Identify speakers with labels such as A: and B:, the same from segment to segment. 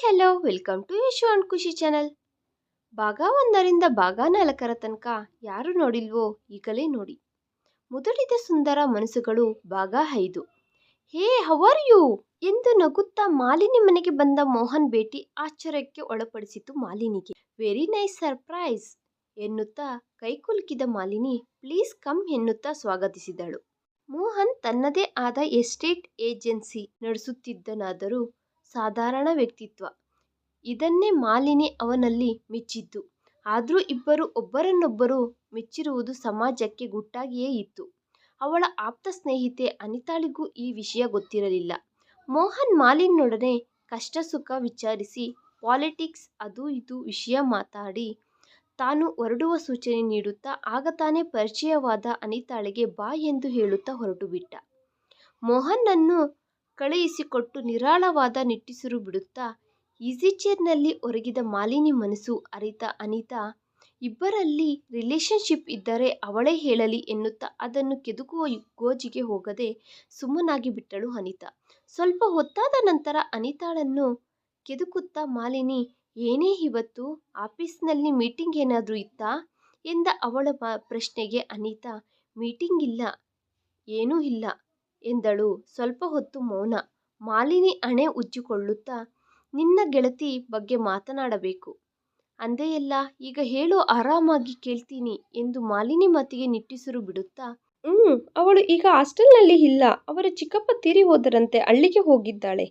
A: Hello, welcome to Yashu and Khushi channel. ಭಾಗ ಒಂದರಿಂದ ಭಾಗ ನಾಲ್ಕರ ತನಕ ಯಾರು ನೋಡಿಲ್ವೋ ಈಗಲೇ ನೋಡಿ. ಮುದುಡಿದ ಸುಂದರ ಮನಸ್ಸುಗಳು ಭಾಗ ಐದು. ಹೇ ಹವರ್ ಯು ಎಂದು ನಗುತ್ತಾ ಮಾಲಿನಿ ಮನೆಗೆ ಬಂದ ಮೋಹನ್ ಭೇಟಿ ಆಶ್ಚರ್ಯಕ್ಕೆ ಒಳಪಡಿಸಿತು ಮಾಲಿನಿಗೆ. ವೆರಿ ನೈಸ್ ಸರ್ಪ್ರೈಸ್ ಎನ್ನುತ್ತಾ ಕೈಕುಲುಕಿದ ಮಾಲಿನಿ ಪ್ಲೀಸ್ ಕಮ್ ಎನ್ನುತ್ತಾ ಸ್ವಾಗತಿಸಿದಳು. ಮೋಹನ್ ತನ್ನದೇ ಆದ ಎಸ್ಟೇಟ್ ಏಜೆನ್ಸಿ ನಡೆಸುತ್ತಿದ್ದನಾದರೂ ಸಾಧಾರಣ ವ್ಯಕ್ತಿತ್ವ. ಇದನ್ನೇ ಮಾಲಿನಿ ಅವನಲ್ಲಿ ಮೆಚ್ಚಿದ್ದು. ಆದರೂ ಇಬ್ಬರು ಒಬ್ಬರನ್ನೊಬ್ಬರು ಮೆಚ್ಚಿರುವುದು ಸಮಾಜಕ್ಕೆ ಗುಟ್ಟಾಗಿಯೇ ಇತ್ತು. ಅವಳ ಆಪ್ತ ಸ್ನೇಹಿತೆ ಅನಿತಾಳಿಗೂ ಈ ವಿಷಯ ಗೊತ್ತಿರಲಿಲ್ಲ. ಮೋಹನ್ ಮಾಲಿನಿಯೊಡನೆ ಕಷ್ಟ ಸುಖ ವಿಚಾರಿಸಿ, ಪಾಲಿಟಿಕ್ಸ್ ಅದು ಇದು ವಿಷಯ ಮಾತಾಡಿ, ತಾನು ಹೊರಡುವ ಸೂಚನೆ ನೀಡುತ್ತಾ ಆಗ ತಾನೇ ಪರಿಚಯವಾದ ಅನಿತಾಳಿಗೆ ಬಾ ಎಂದು ಹೇಳುತ್ತಾ ಹೊರಟು ಬಿಟ್ಟ ಮೋಹನ್ನನ್ನು ಕಳುಹಿಸಿಕೊಟ್ಟು ನಿರಾಳವಾದ ನಿಟ್ಟುಸಿರು ಬಿಡುತ್ತಾ ಈಸಿ ಚೇರ್ನಲ್ಲಿ ಒರಗಿದ ಮಾಲಿನಿ ಮನಸ್ಸು ಅರಿತ ಅನಿತಾ, ಇಬ್ಬರಲ್ಲಿ ರಿಲೇಶನ್ಶಿಪ್ ಇದ್ದರೆ ಅವಳೇ ಹೇಳಲಿ ಎನ್ನುತ್ತಾ ಅದನ್ನು ಕೆದುಕುವ ಗೋಜಿಗೆ ಹೋಗದೆ ಸುಮ್ಮನಾಗಿ ಬಿಟ್ಟಳು ಅನಿತಾ. ಸ್ವಲ್ಪ ಹೊತ್ತಾದ ನಂತರ ಅನಿತಾಳನ್ನು ಕೆದುಕುತ್ತಾ ಮಾಲಿನಿ, ಏನೇ ಇವತ್ತು ಆಫೀಸ್ನಲ್ಲಿ ಮೀಟಿಂಗ್ ಏನಾದರೂ ಇತ್ತಾ? ಎಂದ ಅವಳ ಪ್ರಶ್ನೆಗೆ ಅನಿತಾ. ಮೀಟಿಂಗ್ ಇಲ್ಲ, ಏನೂ ಇಲ್ಲ. ಎಂದಳು. ಸ್ವಲ್ಪ ಹೊತ್ತು ಮೌನ. ಮಾಲಿನಿ ಹಣೆ ಉಜ್ಜಿಕೊಳ್ಳುತ್ತಾ ನಿನ್ನ ಗೆಳತಿ ಬಗ್ಗೆ ಮಾತನಾಡಬೇಕು. ಅಂದೆಯಲ್ಲ, ಈಗ ಹೇಳು, ಆರಾಮಾಗಿ ಕೇಳ್ತೀನಿ ಎಂದು ಮಾಲಿನಿ ಮಾತಿಗೆ ನಿಟ್ಟುಸಿರು ಬಿಡುತ್ತಾ. ಹ್ಞೂ ಅವಳು ಈಗ ಹಾಸ್ಟೆಲ್ನಲ್ಲಿ ಇಲ್ಲ. ಅವರ ಚಿಕ್ಕಪ್ಪ ತೀರಿ ಹೋದರಂತೆ ಹಳ್ಳಿಗೆ ಹೋಗಿದ್ದಾಳೆ.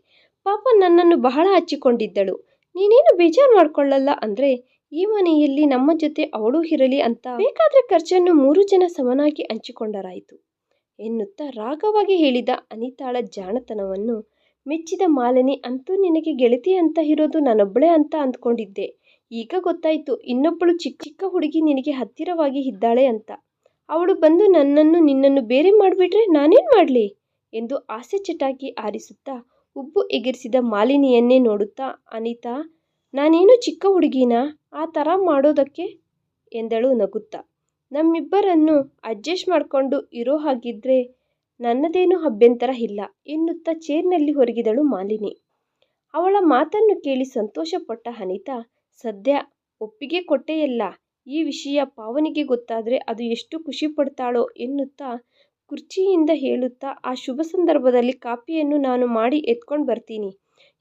A: ಪಾಪ ನನ್ನನ್ನು ಬಹಳ ಹಚ್ಚಿಕೊಂಡಿದ್ದಳು. ನೀನೇನು ಬೇಜಾರು ಮಾಡ್ಕೊಳ್ಳಲ್ಲ ಅಂದರೆ, ಈ ಮನೆಯಲ್ಲಿ ನಮ್ಮ ಜೊತೆ ಅವಳು ಇರಲಿ ಅಂತ. ಬೇಕಾದ್ರೆ ಖರ್ಚನ್ನು ಮೂರು ಜನ ಸಮನಾಗಿ ಹಂಚಿಕೊಂಡರಾಯಿತು. ಎನ್ನುತ್ತಾ ರಾಗವಾಗಿ ಹೇಳಿದ ಅನಿತಾಳ ಜಾಣತನವನ್ನು, ಮೆಚ್ಚಿದ ಮಾಲಿನಿ ಅಂತೂ ನಿನಗೆ ಗೆಳತಿ ಅಂತ ಇರೋದು ನಾನೊಬ್ಬಳೇ ಅಂತ ಅಂದ್ಕೊಂಡಿದ್ದೆ. ಈಗ ಗೊತ್ತಾಯ್ತು ಇನ್ನೊಬ್ಬಳು ಚಿಕ್ಕ ಚಿಕ್ಕ ಹುಡುಗಿ ನಿನಗೆ ಹತ್ತಿರವಾಗಿ ಇದ್ದಾಳೆ ಅಂತ. ಅವಳು ಬಂದು ನನ್ನನ್ನು ನಿನ್ನನ್ನು ಬೇರೆ ಮಾಡಿಬಿಟ್ರೆ ನಾನೇನು ಮಾಡಲಿ ಎಂದು ಆಸೆ ಚಟಾಕಿ ಆರಿಸುತ್ತಾ ಉಬ್ಬು ಎಗರಿಸಿದ ಮಾಲಿನಿಯನ್ನೇ ನೋಡುತ್ತಾ ಅನಿತಾ, ನಾನೇನು ಚಿಕ್ಕ ಹುಡುಗಿನಾ? ಆ ಥರ ಮಾಡೋದಕ್ಕೆ ಎಂದಳು ನಗುತ್ತಾ. ನಮ್ಮಿಬ್ಬರನ್ನು ಅಡ್ಜಸ್ಟ್ ಮಾಡಿಕೊಂಡು ಇರೋ ಹಾಗಿದ್ರೆ ನನ್ನದೇನೂ ಅಭ್ಯಂತರ ಇಲ್ಲ ಎನ್ನುತ್ತಾ ಚೇರ್ನಲ್ಲಿ ಹೊರಗಿದಳು ಮಾಲಿನಿ. ಅವಳ ಮಾತನ್ನು ಕೇಳಿ ಸಂತೋಷಪಟ್ಟ ಅನಿತಾ ಸದ್ಯ ಒಪ್ಪಿಗೆ ಕೊಟ್ಟೆಯಲ್ಲ, ಈ ವಿಷಯ ಪಾವನಿಗೆ ಗೊತ್ತಾದರೆ ಅದು ಎಷ್ಟು ಖುಷಿ ಪಡ್ತಾಳೋ ಎನ್ನುತ್ತಾ ಕುರ್ಚಿಯಿಂದ ಹೇಳುತ್ತಾ, ಆ ಶುಭ ಸಂದರ್ಭದಲ್ಲಿ ಕಾಫಿಯನ್ನು ನಾನು ಮಾಡಿ ಎತ್ಕೊಂಡು ಬರ್ತೀನಿ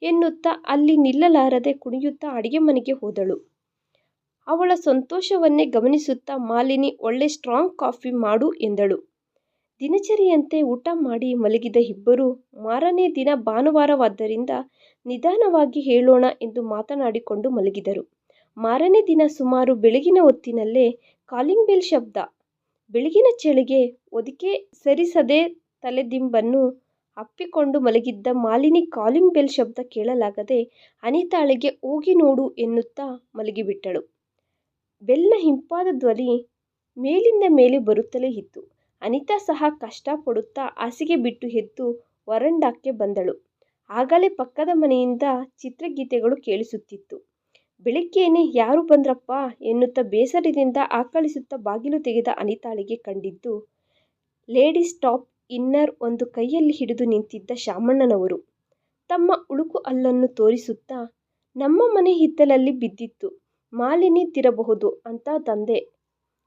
A: ಎನ್ನುತ್ತಾ ಅಲ್ಲಿ ನಿಲ್ಲಲಾರದೆ ಕುಣಿಯುತ್ತಾ ಅಡಿಗೆ ಮನೆಗೆ ಹೋದಳು. ಅವಳ ಸಂತೋಷವನ್ನೇ ಗಮನಿಸುತ್ತಾ ಮಾಲಿನಿ ಒಳ್ಳೆ ಸ್ಟ್ರಾಂಗ್ ಕಾಫಿ ಮಾಡು ಎಂದಳು. ದಿನಚರಿಯಂತೆ ಊಟ ಮಾಡಿ ಮಲಗಿದ ಇಬ್ಬರು ಮಾರನೇ ದಿನ ಭಾನುವಾರವಾದ್ದರಿಂದ ನಿಧಾನವಾಗಿ ಹೇಳೋಣ ಎಂದು ಮಾತನಾಡಿಕೊಂಡು ಮಲಗಿದರು. ಮಾರನೇ ದಿನ ಸುಮಾರು ಬೆಳಗಿನ ಹೊತ್ತಿನಲ್ಲೇ ಕಾಲಿಂಗ್ ಬೆಲ್ ಶಬ್ದ. ಬೆಳಗಿನ ಚಳಿಗೆ ಒದಿಕೆ ಸರಿಸದೆ ತಲೆದಿಂಬನ್ನು ಅಪ್ಪಿಕೊಂಡು ಮಲಗಿದ್ದ ಮಾಲಿನಿ ಕಾಲಿಂಗ್ ಬೆಲ್ ಶಬ್ದ ಕೇಳಲಾಗದೆ ಅನಿತಾಳಿಗೆ ಹೋಗಿ ನೋಡು ಎನ್ನುತ್ತಾ ಮಲಗಿಬಿಟ್ಟಳು. ಬೆಲ್ನ ಹಿಂಪಾದ ಧ್ವನಿ ಮೇಲಿಂದ ಮೇಲೆ ಬರುತ್ತಲೇ ಇತ್ತು. ಅನಿತಾ ಸಹ ಕಷ್ಟಪಡುತ್ತಾ ಹಾಸಿಗೆ ಬಿಟ್ಟು ಎದ್ದು ವರಂಡಾಕ್ಕೆ ಬಂದಳು. ಆಗಲೇ ಪಕ್ಕದ ಮನೆಯಿಂದ ಚಿತ್ರಗೀತೆಗಳು ಕೇಳಿಸುತ್ತಿತ್ತು. ಬೆಳಗ್ಗೆಯೇ ಯಾರು ಬಂದ್ರಪ್ಪ ಎನ್ನುತ್ತಾ ಬೇಸರದಿಂದ ಆಕಳಿಸುತ್ತಾ ಬಾಗಿಲು ತೆಗೆದ ಅನಿತಾಳಿಗೆ ಕಂಡಿದ್ದು, ಲೇಡೀಸ್ ಟಾಪ್ ಇನ್ನರ್ ಒಂದು ಕೈಯಲ್ಲಿ ಹಿಡಿದು ನಿಂತಿದ್ದ ಶಾಮಣ್ಣನವರು. ತಮ್ಮ ಉಳುಕು ಅಲ್ಲನ್ನು ತೋರಿಸುತ್ತಾ ನಮ್ಮ ಮನೆ ಹಿತ್ತಲಲ್ಲಿ ಬಿದ್ದಿತ್ತು. ಮಾಲಿನಿ ತಿರಬಹುದು ಅಂತ ತಂದೆ.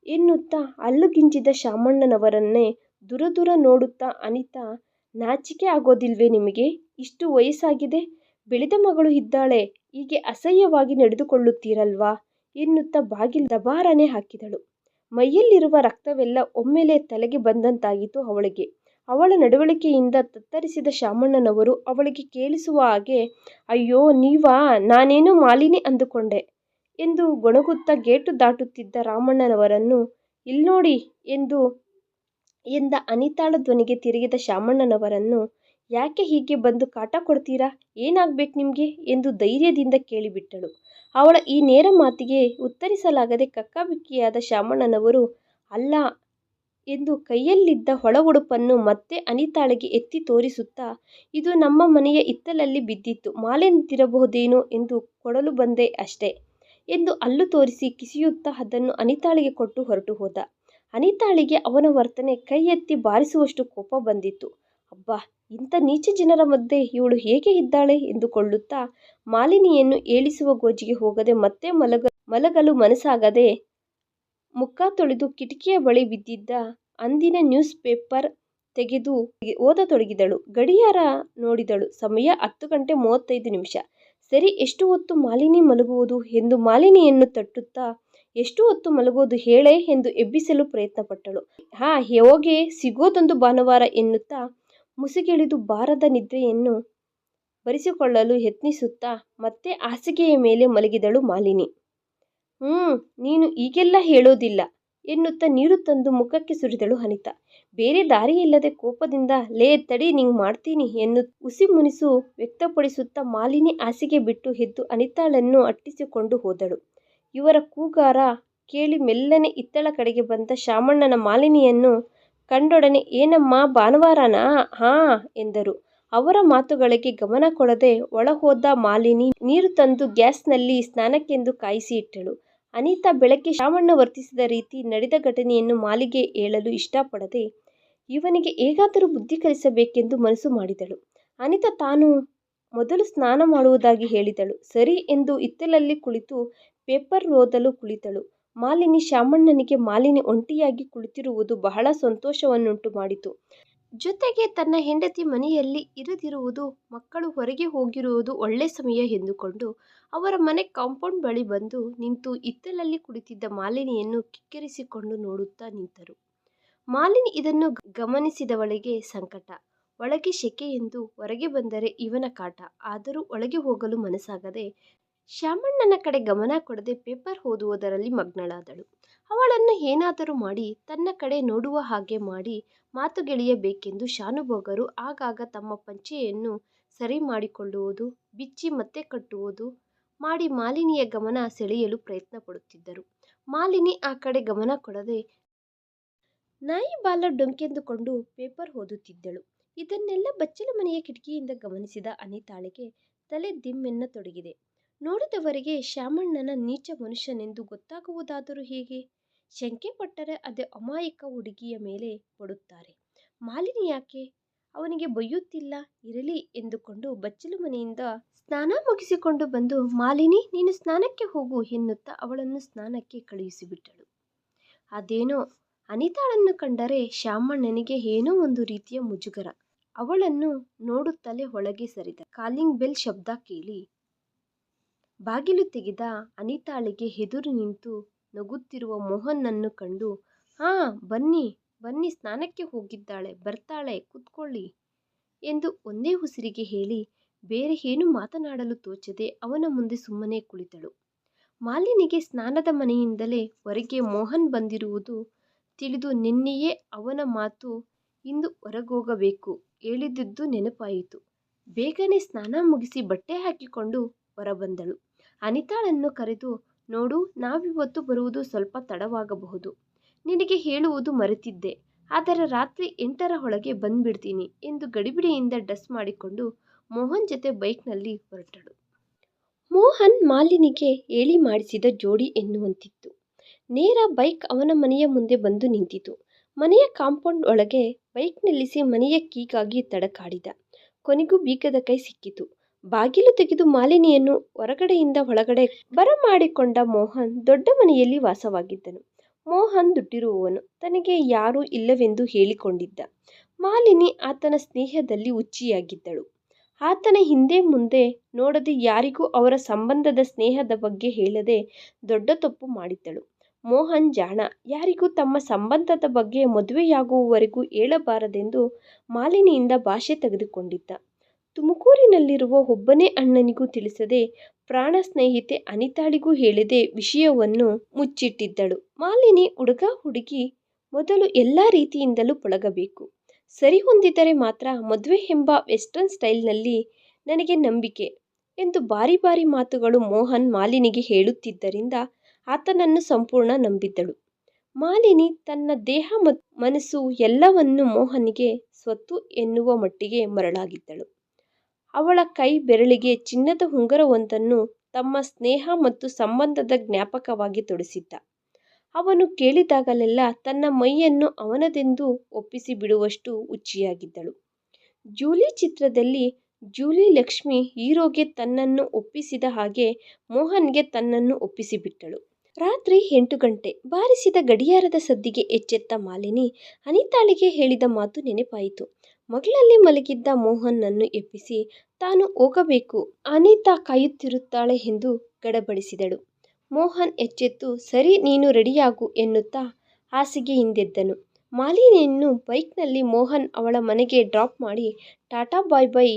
A: ಎನ್ನುತ್ತಾ ಅಲ್ಲುಗಿಂಚಿದ ಶಾಮಣ್ಣನವರನ್ನೇ ದೂರ ದೂರ ನೋಡುತ್ತಾ ಅನಿತಾ, ನಾಚಿಕೆ ಆಗೋದಿಲ್ವೇ ನಿಮಗೆ? ಇಷ್ಟು ವಯಸ್ಸಾಗಿದೆ, ಬೆಳೆದ ಮಗಳು ಇದ್ದಾಳೆ, ಹೀಗೆ ಅಸಹ್ಯವಾಗಿ ನಡೆದುಕೊಳ್ಳುತ್ತೀರಲ್ವಾ? ಎನ್ನುತ್ತಾ ಬಾಗಿಲು ದಬಾರನೆ ಹಾಕಿದಳು. ಮೈಯಲ್ಲಿರುವ ರಕ್ತವೆಲ್ಲ ಒಮ್ಮೆಲೆ ತಲೆಗೆ ಬಂದಂತಾಗಿತ್ತು ಅವಳಿಗೆ. ಅವಳ ನಡವಳಿಕೆಯಿಂದ ತತ್ತರಿಸಿದ ಶಾಮಣ್ಣನವರು ಅವಳಿಗೆ ಕೇಳಿಸುವ ಹಾಗೆ, ಅಯ್ಯೋ, ನೀವಾ? ನಾನೇನೋ ಮಾಲಿನಿ ಅಂದುಕೊಂಡೆ. ಎಂದು ಗೊಣಗುತ್ತ ಗೇಟು ದಾಟುತ್ತಿದ್ದ ರಾಮಣ್ಣನವರನ್ನು, ಇಲ್ನೋಡಿ ಎಂದು ಎಂದ ಅನಿತಾಳ ಧ್ವನಿಗೆ ತಿರುಗಿದ ಶಾಮಣ್ಣನವರನ್ನು ಯಾಕೆ ಹೀಗೆ ಬಂದು ಕಾಟ ಕೊಡ್ತೀರಾ? ಏನಾಗ್ಬೇಕು ನಿಮಗೆ? ಎಂದು ಧೈರ್ಯದಿಂದ ಕೇಳಿಬಿಟ್ಟಳು. ಅವಳ ಈ ನೇರ ಮಾತಿಗೆ ಉತ್ತರಿಸಲಾಗದೆ ಕಕ್ಕಾಬಿಕ್ಕಿಯಾದ ಶಾಮಣ್ಣನವರು ಅಲ್ಲ ಎಂದು ಕೈಯಲ್ಲಿದ್ದ ಒಳ ಉಡುಪನ್ನು ಮತ್ತೆ ಅನಿತಾಳಿಗೆ ಎತ್ತಿ ತೋರಿಸುತ್ತಾ, ಇದು ನಮ್ಮ ಮನೆಯ ಹಿತ್ತಲಲ್ಲಿ ಬಿದ್ದಿತ್ತು, ಮಾಲೆ ನಿಂತಿರಬಹುದೇನೋ ಎಂದು ಕೊಡಲು ಬಂದೆ ಅಷ್ಟೇ. ಎಂದು ಅಲ್ಲು ತೋರಿಸಿ ಕಿಸಿಯುತ್ತಾ ಅದನ್ನು ಅನಿತಾಳಿಗೆ ಕೊಟ್ಟು ಹೊರಟು ಹೋದ ಅನಿತಾಳಿಗೆ ಅವನ ವರ್ತನೆ ಕೈ ಎತ್ತಿ ಬಾರಿಸುವಷ್ಟು ಕೋಪ ಬಂದಿತ್ತು ಅಬ್ಬಾ, ಇಂಥ ನೀಚ ಜನರ ಮಧ್ಯೆ ಇವಳು ಹೇಗೆ ಇದ್ದಾಳೆ ಎಂದುಕೊಳ್ಳುತ್ತಾ ಮಾಲಿನಿಯನ್ನು ಏಳಿಸುವ ಗೋಜಿಗೆ ಹೋಗದೆ ಮತ್ತೆ ಮಲಗ, ಮಲಗಲು ಮನಸ್ಸಾಗದೆ ಮುಖ ತೊಳೆದು ಕಿಟಕಿಯ ಬಳಿ ಬಿದ್ದಿದ್ದ ಅಂದಿನ ನ್ಯೂಸ್ ಪೇಪರ್ ತೆಗೆದು ಓದತೊಡಗಿದಳು. ಗಡಿಯಾರ ನೋಡಿದಳು. ಸಮಯ ಹತ್ತು ಗಂಟೆ ಮೂವತ್ತೈದು ನಿಮಿಷ. ಸರಿ, ಎಷ್ಟು ಹೊತ್ತು ಮಾಲಿನಿ ಮಲಗುವುದು ಎಂದು ಮಾಲಿನಿಯನ್ನು ತಟ್ಟುತ್ತಾ, ಎಷ್ಟು ಹೊತ್ತು ಮಲಗೋದು ಹೇಳೇ ಎಂದು ಎಬ್ಬಿಸಲು ಪ್ರಯತ್ನಪಟ್ಟಳು. ಹಾ, ಹೋಗೆ, ಸಿಗೋದೊಂದು ಭಾನುವಾರ ಎನ್ನುತ್ತಾ ಮುಸುಗಿಳಿದು ಬಾರದ ನಿದ್ರೆಯನ್ನು ಬರಿಸಿಕೊಳ್ಳಲು ಯತ್ನಿಸುತ್ತಾ, ಮತ್ತೆ ಹಾಸಿಗೆಯ ಮೇಲೆ ಮಲಗಿದಳು ಮಾಲಿನಿ. ಹ್ಞೂ ನೀನು ಈಗೆಲ್ಲ ಹೇಳೋದಿಲ್ಲ ಎನ್ನುತ್ತಾ ನೀರು ತಂದು ಮುಖಕ್ಕೆ ಸುರಿದಳು ಅನಿತಾ. ಬೇರೆ ದಾರಿಯಿಲ್ಲದೆ ಕೋಪದಿಂದ, ಲೇ ತಡಿ ನಿಂಗ್ ಮಾಡ್ತೀನಿ ಎನ್ನು ಉಸಿ ಮುನಿಸು ವ್ಯಕ್ತಪಡಿಸುತ್ತಾ ಮಾಲಿನಿ ಹಾಸಿಗೆ ಬಿಟ್ಟು ಎದ್ದು ಅನಿತಾಳನ್ನು ಅಟ್ಟಿಸಿಕೊಂಡು ಹೋದಳು. ಇವರ ಕೂಗಾರ ಕೇಳಿ ಮೆಲ್ಲನೆ ಇತ್ತಳ ಕಡೆಗೆ ಬಂದ ಶಾಮಣ್ಣನ ಮಾಲಿನಿಯನ್ನು ಕಂಡೊಡನೆ, ಏನಮ್ಮ, ಭಾನುವಾರನಾ ಹಾ, ಎಂದರು. ಅವರ ಮಾತುಗಳಿಗೆ ಗಮನ ಕೊಡದೆ ಒಳಹೋದ ಮಾಲಿನಿ ನೀರು ತಂದು ಗ್ಯಾಸ್ನಲ್ಲಿ ಸ್ನಾನಕ್ಕೆಂದು ಕಾಯಿಸಿ ಇಟ್ಟಳು. ಅನಿತಾ ಬೆಳಗ್ಗೆ ಶಾಮಣ್ಣ ವರ್ತಿಸಿದ ರೀತಿ ನಡೆದ ಘಟನೆಯನ್ನು ಮಾಲಿಗೆ ಹೇಳಲು ಇಷ್ಟಪಡದೆ ಇವನಿಗೆ ಹೇಗಾದರೂ ಬುದ್ಧಿ ಕಲಿಸಬೇಕೆಂದು ಮನಸ್ಸು ಮಾಡಿದಳು. ಅನಿತಾ ತಾನು ಮೊದಲು ಸ್ನಾನ ಮಾಡುವುದಾಗಿ ಹೇಳಿದಳು. ಸರಿ ಎಂದು ಹಿತ್ತಲಲ್ಲಿ ಕುಳಿತು ಪೇಪರ್ ಓದಲು ಕುಳಿತಳು. ಮಾಲಿನಿ ಶಾಮಣ್ಣನಿಗೆ ಮಾಲಿನಿ ಒಂಟಿಯಾಗಿ ಕುಳಿತಿರುವುದು ಬಹಳ ಸಂತೋಷವನ್ನುಂಟು ಮಾಡಿತು. ಜೊತೆಗೆ ತನ್ನ ಹೆಂಡತಿ ಮನೆಯಲ್ಲಿ ಇರದಿರುವುದು, ಮಕ್ಕಳು ಹೊರಗೆ ಹೋಗಿರುವುದು ಒಳ್ಳೆ ಸಮಯ ಎಂದುಕೊಂಡು ಅವರ ಮನೆ ಕಾಂಪೌಂಡ್ ಬಳಿ ಬಂದು ನಿಂತು ಹಿತ್ತಲಲ್ಲಿ ಕುಳಿತಿದ್ದ ಮಾಲಿನಿಯನ್ನು ಕಿಕ್ಕಿರಿಸಿಕೊಂಡು ನೋಡುತ್ತಾ ನಿಂತರು. ಮಾಲಿನಿ ಇದನ್ನು ಗಮನಿಸಿದವಳಿಗೆ ಸಂಕಟ. ಒಳಗೆ ಶೆಕೆ ಎಂದು ಹೊರಗೆ ಬಂದರೆ ಇವನ ಕಾಟ. ಆದರೂ ಒಳಗೆ ಹೋಗಲು ಮನಸ್ಸಾಗದೆ ಶ್ಯಾಮಣ್ಣನ ಕಡೆ ಗಮನ ಕೊಡದೆ ಪೇಪರ್ ಓದುವುದರಲ್ಲಿ ಮಗ್ನಳಾದಳು. ಅವಳನ್ನು ಏನಾದರೂ ಮಾಡಿ ತನ್ನ ಕಡೆ ನೋಡುವ ಹಾಗೆ ಮಾಡಿ ಮಾತುಗೆಳೆಯಬೇಕೆಂದು ಶಾನುಭೋಗರು ಆಗಾಗ ತಮ್ಮ ಪಂಚೆಯನ್ನು ಸರಿ ಮಾಡಿಕೊಳ್ಳುವುದು, ಬಿಚ್ಚಿ ಮತ್ತೆ ಕಟ್ಟುವುದು ಮಾಡಿ ಮಾಲಿನಿಯ ಗಮನ ಸೆಳೆಯಲು ಪ್ರಯತ್ನ ಪಡುತ್ತಿದ್ದರು ಮಾಲಿನಿ ಆ ಕಡೆ ಗಮನ ಕೊಡದೆ ನಾಯಿ ಬಾಲ ಡೊಂಕೆಂದುಕೊಂಡು ಪೇಪರ್ ಓದುತ್ತಿದ್ದಳು. ಇದನ್ನೆಲ್ಲ ಬಚ್ಚಲ ಮನೆಯ ಕಿಟಕಿಯಿಂದ ಗಮನಿಸಿದ ಅನಿತಾಳಿಗೆ ತಲೆ ದಿಮ್ಮೆನ್ನ ತೊಡಗಿದೆ ನೋಡಿದವರಿಗೆ ಶ್ಯಾಮಣ್ಣನ ನೀಚ ಮನುಷ್ಯನೆಂದು ಗೊತ್ತಾಗುವುದಾದರೂ ಹೇಗೆ? ಶಂಕೆ ಪಟ್ಟರೆ ಅದೇ ಅಮಾಯಕ ಹುಡುಗಿಯ ಮೇಲೆ ಕೊಡುತ್ತಾರೆ ಮಾಲಿನಿ ಯಾಕೆ ಅವನಿಗೆ ಬೈಯುತ್ತಿಲ್ಲ, ಇರಲಿ ಎಂದುಕೊಂಡು ಬಚ್ಚಲು ಮನೆಯಿಂದ ಸ್ನಾನ ಮುಗಿಸಿಕೊಂಡು ಬಂದು, ಮಾಲಿನಿ, ನೀನು ಸ್ನಾನಕ್ಕೆ ಹೋಗು ಎನ್ನುತ್ತಾ ಅವಳನ್ನು ಸ್ನಾನಕ್ಕೆ ಕಳುಹಿಸಿಬಿಟ್ಟಳು. ಅದೇನೋ ಅನಿತಾಳನ್ನು ಕಂಡರೆ ಶ್ಯಾಮಣ್ಣನಿಗೆ ಏನೋ ಒಂದು ರೀತಿಯ ಮುಜುಗರ. ಅವಳನ್ನು ನೋಡುತ್ತಲೇ ಒಳಗೆ ಸರಿದ. ಕಾಲಿಂಗ್ ಬೆಲ್ ಶಬ್ದ ಕೇಳಿ ಬಾಗಿಲು ತೆಗೆದ ಅನಿತಾಳಿಗೆ ಎದುರು ನಿಂತು ನಗುತ್ತಿರುವ ಮೋಹನನ್ನು ಕಂಡು, ಹಾಂ, ಬನ್ನಿ ಬನ್ನಿ, ಸ್ನಾನಕ್ಕೆ ಹೋಗಿದ್ದಾಳೆ, ಬರ್ತಾಳೆ, ಕೂತ್ಕೊಳ್ಳಿ ಎಂದು ಒಂದೇ ಉಸಿರಿಗೆ ಹೇಳಿ ಬೇರೆ ಏನು ಮಾತನಾಡಲು ತೋಚದೆ ಅವನ ಮುಂದೆ ಸುಮ್ಮನೆ ಕುಳಿತಳು. ಮಾಲಿನಿಗೆ ಸ್ನಾನದ ಮನೆಯಿಂದಲೇ ಹೊರಗೆ ಮೋಹನ್ ಬಂದಿರುವುದು ತಿಳಿದು ನಿನ್ನೆಯೇ ಅವನ ಮಾತು ಇಂದು ಹೊರಗೋಗಬೇಕು ಹೇಳಿದ್ದುದು ನೆನಪಾಯಿತು. ಬೇಗನೆ ಸ್ನಾನ ಮುಗಿಸಿ ಬಟ್ಟೆ ಹಾಕಿಕೊಂಡು ಹೊರಬಂದಳು. ಅನಿತಾಳನ್ನು ಕರೆದು, ನೋಡು, ನಾವಿವತ್ತು ಬರುವುದು ಸ್ವಲ್ಪ ತಡವಾಗಬಹುದು. ನಿನಗೆ ಹೇಳುವುದು ಮರೆತಿದ್ದೆ. ಆದರೆ ರಾತ್ರಿ ಎಂಟರ ಒಳಗೆ ಬಂದ್ಬಿಡ್ತೀನಿ ಎಂದು ಗಡಿಬಿಡಿಯಿಂದ ಡ್ರೆಸ್ ಮಾಡಿಕೊಂಡು ಮೋಹನ್ ಜೊತೆ ಬೈಕ್ನಲ್ಲಿ ಹೊರಟಳು. ಮೋಹನ್ ಮಾಲಿನಿಗೆ ಹೇಳಿ ಮಾಡಿಸಿದ ಜೋಡಿ ಎನ್ನುವಂತಿತ್ತು. ನೇರ ಬೈಕ್ ಅವನ ಮನೆಯ ಮುಂದೆ ಬಂದು ನಿಂತಿತು. ಮನೆಯ ಕಾಂಪೌಂಡ್ ಒಳಗೆ ಬೈಕ್ ನಿಲ್ಲಿಸಿ ಮನೆಯ ಕೀಗಾಗಿ ತಡಕಾಡಿದ. ಕೊನೆಗೂ ಬೀಗದ ಕೈ ಸಿಕ್ಕಿತು. ಬಾಗಿಲು ತೆಗೆದು ಮಾಲಿನಿಯನ್ನು ಹೊರಗಡೆಯಿಂದ ಒಳಗಡೆ ಬರಮಾಡಿಕೊಂಡ ಮೋಹನ್ ದೊಡ್ಡ ಮನೆಯಲ್ಲಿ ವಾಸವಾಗಿದ್ದನು. ಮೋಹನ್ ದುಡ್ಡಿರುವವನು. ತನಗೆ ಯಾರೂ ಇಲ್ಲವೆಂದು ಹೇಳಿಕೊಂಡಿದ್ದ. ಮಾಲಿನಿ ಆತನ ಸ್ನೇಹದಲ್ಲಿ ಹುಚ್ಚಿಯಾಗಿದ್ದಳು. ಆತನ ಹಿಂದೆ ಮುಂದೆ ನೋಡದೆ ಯಾರಿಗೂ ಅವರ ಸಂಬಂಧದ ಸ್ನೇಹದ ಬಗ್ಗೆ ಹೇಳದೆ ದೊಡ್ಡ ತಪ್ಪು ಮಾಡಿದ್ದಳು. ಮೋಹನ್ ಜಾಣ. ಯಾರಿಗೂ ತಮ್ಮ ಸಂಬಂಧದ ಬಗ್ಗೆ ಮದುವೆಯಾಗುವವರೆಗೂ ಹೇಳಬಾರದೆಂದು ಮಾಲಿನಿಯಿಂದ ಭಾಷೆ ತೆಗೆದುಕೊಂಡಿದ್ದ. ತುಮಕೂರಿನಲ್ಲಿರುವ ಒಬ್ಬನೇ ಅಣ್ಣನಿಗೂ ತಿಳಿಸದೆ ಪ್ರಾಣ ಸ್ನೇಹಿತೆ ಅನಿತಾಳಿಗೂ ಹೇಳದೆ ವಿಷಯವನ್ನು ಮುಚ್ಚಿಟ್ಟಿದ್ದಳು. ಮಾಲಿನಿ ಹುಡುಗ ಹುಡುಗಿ ಮೊದಲು ಎಲ್ಲ ರೀತಿಯಿಂದಲೂ ಪೊಳಗಬೇಕು ಸರಿ ಹೊಂದಿದರೆ ಮಾತ್ರ ಮದುವೆ ಎಂಬ ವೆಸ್ಟರ್ನ್ ಸ್ಟೈಲ್ನಲ್ಲಿ ನನಗೆ ನಂಬಿಕೆ ಎಂದು ಬಾರಿ ಬಾರಿ ಮಾತುಗಳು ಮೋಹನ್ ಮಾಲಿನಿಗೆ ಹೇಳುತ್ತಿದ್ದರಿಂದ ಆತನನ್ನು ಸಂಪೂರ್ಣ ನಂಬಿದ್ದಳು. ಮಾಲಿನಿ ತನ್ನ ದೇಹ ಮತ್ತು ಮನಸ್ಸು ಎಲ್ಲವನ್ನು ಮೋಹನ್ಗೆ ಸ್ವತ್ತು ಎನ್ನುವ ಮಟ್ಟಿಗೆ ಮರಳಾಗಿದ್ದಳು ಅವಳ ಕೈ ಬೆರಳಿಗೆ ಚಿನ್ನದ ಉಂಗುರವೊಂದನ್ನು ತಮ್ಮ ಸ್ನೇಹ ಮತ್ತು ಸಂಬಂಧದ ಜ್ಞಾಪಕವಾಗಿ ತೊಡಿಸಿದ್ದ. ಅವನು ಕೇಳಿದಾಗಲೆಲ್ಲ ತನ್ನ ಮೈಯನ್ನು ಅವನದೆಂದು ಒಪ್ಪಿಸಿ ಬಿಡುವಷ್ಟು ಹುಚ್ಚಿಯಾಗಿದ್ದಳು. ಜೂಲಿ ಚಿತ್ರದಲ್ಲಿ ಜೂಲಿ ಲಕ್ಷ್ಮಿ ಹೀರೋಗೆ ತನ್ನನ್ನು ಒಪ್ಪಿಸಿದ ಹಾಗೆ ಮೋಹನ್ಗೆ ತನ್ನನ್ನು ಒಪ್ಪಿಸಿಬಿಟ್ಟಳು. ರಾತ್ರಿ ಎಂಟು ಗಂಟೆ ಬಾರಿಸಿದ ಗಡಿಯಾರದ ಸದ್ದಿಗೆ ಎಚ್ಚೆತ್ತ ಮಾಲಿನಿ ಅನಿತಾಳಿಗೆ ಹೇಳಿದ ಮಾತು ನೆನಪಾಯಿತು. ಮಗಳಲ್ಲಿ ಮಲಗಿದ್ದ ಮೋಹನ್ ನನ್ನು ಎಬ್ಬಿಸಿ, ತಾನು ಹೋಗಬೇಕು, ಅನಿತಾ ಕಾಯುತ್ತಿರುತ್ತಾಳೆ ಎಂದು ಗಡಬಡಿಸಿದಳು. ಮೋಹನ್ ಎಚ್ಚೆತ್ತು, ಸರಿ, ನೀನು ರೆಡಿಯಾಗು ಎನ್ನುತ್ತಾ ಹಾಸಿಗೆ ಹಿಂದೆದ್ದನು ಮಾಲಿನಿಯನ್ನು ಬೈಕ್ನಲ್ಲಿ ಮೋಹನ್ ಅವಳ ಮನೆಗೆ ಡ್ರಾಪ್ ಮಾಡಿ ಟಾಟಾ ಬಾಯ್ ಬೈ